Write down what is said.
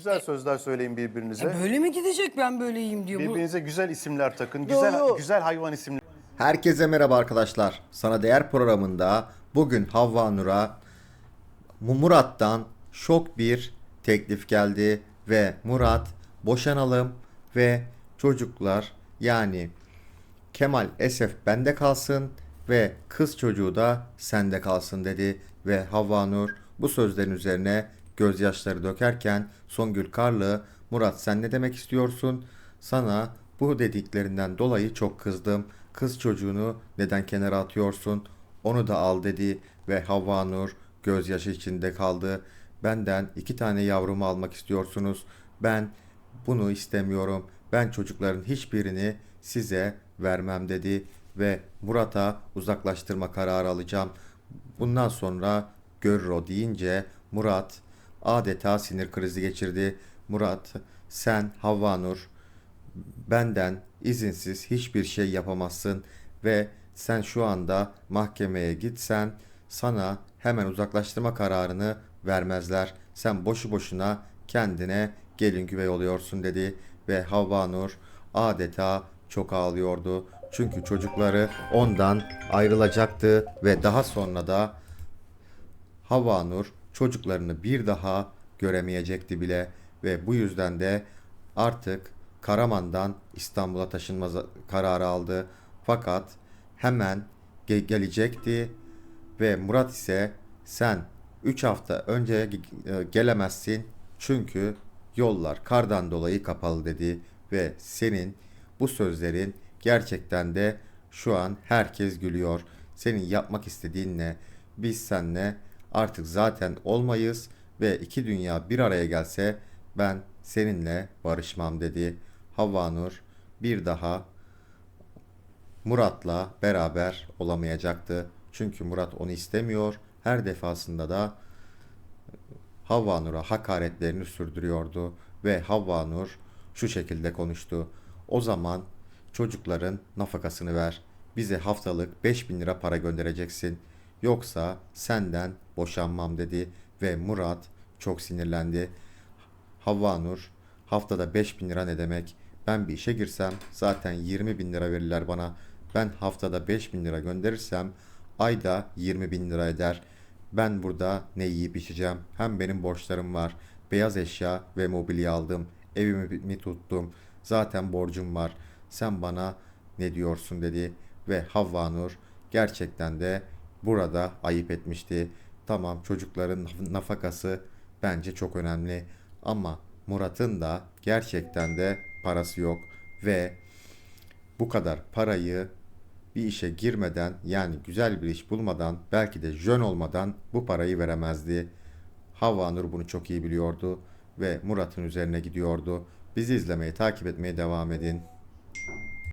Güzel sözler söyleyin birbirinize. E, Böyle mi gidecek ben böyleyim diyor. Bu... Birbirinize güzel isimler takın. Güzel yo. güzel hayvan isimleri. Herkese merhaba arkadaşlar. Sana Değer programında bugün Havva Nur'a Murat'tan şok bir teklif geldi ve Murat boşanalım ve çocuklar yani Kemal Esef bende kalsın ve kız çocuğu da sende kalsın dedi ve Havva Nur bu sözlerin üzerine gözyaşları dökerken Songül Karlı Murat sen ne demek istiyorsun? Sana bu dediklerinden dolayı çok kızdım. Kız çocuğunu neden kenara atıyorsun? Onu da al dedi ve Havva Nur gözyaşı içinde kaldı. Benden iki tane yavrumu almak istiyorsunuz. Ben bunu istemiyorum. Ben çocukların hiçbirini size vermem dedi ve Murat'a uzaklaştırma kararı alacağım. Bundan sonra görür o deyince Murat adeta sinir krizi geçirdi. Murat sen Havva Nur benden izinsiz hiçbir şey yapamazsın ve sen şu anda mahkemeye gitsen sana hemen uzaklaştırma kararını vermezler. Sen boşu boşuna kendine gelin güvey oluyorsun dedi ve Havva Nur adeta çok ağlıyordu. Çünkü çocukları ondan ayrılacaktı ve daha sonra da Havva Nur çocuklarını bir daha göremeyecekti bile ve bu yüzden de artık Karaman'dan İstanbul'a taşınma kararı aldı. Fakat hemen ge- gelecekti ve Murat ise sen 3 hafta önce e, gelemezsin çünkü yollar kardan dolayı kapalı dedi ve senin bu sözlerin gerçekten de şu an herkes gülüyor. Senin yapmak istediğin ne? Biz seninle artık zaten olmayız ve iki dünya bir araya gelse ben seninle barışmam dedi. Havva Nur bir daha Murat'la beraber olamayacaktı. Çünkü Murat onu istemiyor. Her defasında da Havva Nur'a hakaretlerini sürdürüyordu ve Havva Nur şu şekilde konuştu. O zaman çocukların nafakasını ver. Bize haftalık 5000 lira para göndereceksin. Yoksa senden boşanmam dedi ve Murat çok sinirlendi. Havva Nur haftada 5000 lira ne demek? Ben bir işe girsem zaten 20 bin lira verirler bana. Ben haftada 5000 lira gönderirsem ayda 20 bin lira eder. Ben burada ne yiyip içeceğim? Hem benim borçlarım var. Beyaz eşya ve mobilya aldım. Evimi mi tuttum. Zaten borcum var. Sen bana ne diyorsun dedi. Ve Havva Nur gerçekten de burada ayıp etmişti. Tamam çocukların naf- nafakası bence çok önemli. Ama Murat'ın da gerçekten de parası yok. Ve bu kadar parayı bir işe girmeden yani güzel bir iş bulmadan belki de jön olmadan bu parayı veremezdi. Havva Nur bunu çok iyi biliyordu ve Murat'ın üzerine gidiyordu. Bizi izlemeye, takip etmeye devam edin.